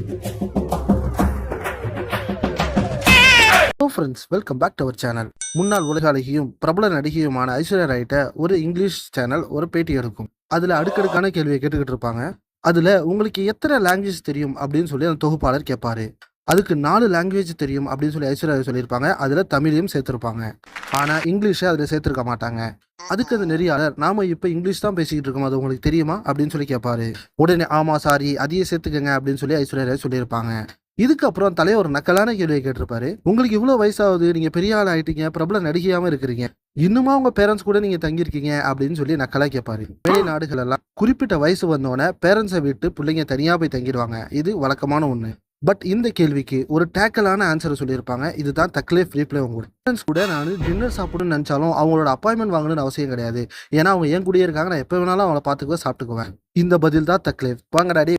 Hello friends welcome back to our channel முன்னாள் உலக அழகியும் பிரபல நடிகையுமான ஐஸ்வர்யா ராய்ட்ட ஒரு இங்கிலீஷ் சேனல் ஒரு பேட்டி எடுக்கும். அதில் அடுக்கடுக்கான கேள்வியை கேட்டுக்கிட்டு இருப்பாங்க. அதில் உங்களுக்கு எத்தனை லாங்குவேஜ் தெரியும்? அப்படின்னு சொல்லி அந்த தொகுப்பாளர் கேட்பாரு. அதுக்கு நாலு லாங்குவேஜ் தெரியும் அப்படின்னு சொல்லி ஐஸ்வர்யா சொல்லியிருப்பாங்க. அதில் தமிழையும் சேர்த்துருப்பாங்க. ஆனால் இங்கிலீஷை அதில் சேர்த்துருக்க மாட்டாங்க. அதுக்கு அந்த நெறியாளர் நாம இப்ப இங்கிலீஷ் தான் பேசிக்கிட்டு இருக்கோம்? அது உங்களுக்கு தெரியுமா? அப்படின்னு சொல்லி கேட்பாரு உடனே ஆமா சாரி அதையே சேர்த்துக்கங்க அப்படின்னு சொல்லி ஐஸ்வர்யா சொல்லியிருப்பாங்க. இதுக்கப்புறம் தலைவர் ஒரு நக்கலான கேள்வியை கேட்டிருப்பாரு. உங்களுக்கு இவ்வளோ வயசாகுது நீங்க பெரிய ஆள் ஆயிட்டீங்க பிரபல நடிகையாம இருக்கிறீங்க. இன்னுமா உங்க பேரண்ட்ஸ் கூட நீங்க தங்கியிருக்கீங்க? அப்படின்னு சொல்லி நக்கலா கேட்பாரு வெளிநாடுகள் எல்லாம் குறிப்பிட்ட வயசு வந்தோடனே பேரண்ட்ஸை விட்டு பிள்ளைங்க தனியா போய் தங்கிடுவாங்க. இது வழக்கமான ஒண்ணு. பட் இந்த கேள்விக்கு ஒரு டேக்கலான ஆன்சரை சொல்லியிருப்பாங்க. இதுதான் தக்லே ஃப்ரீ பிளே உங்களுக்கு ஃப்ரெண்ட்ஸ் கூட நான் டின்னர் சாப்பிடணும்னு நினச்சாலும் அவங்களோட அப்பாயின்மெண்ட் வாங்கணும்னு அவசியம் கிடையாது. ஏன்னா அவங்க என் கூடயே இருக்காங்க. நான் எப்போ வேணாலும் அவங்கள பார்த்துக்குவேன் சாப்பிட்டுக்குவேன். இந்த பதில் தான் தக்லேஃப் வாங்க டாடி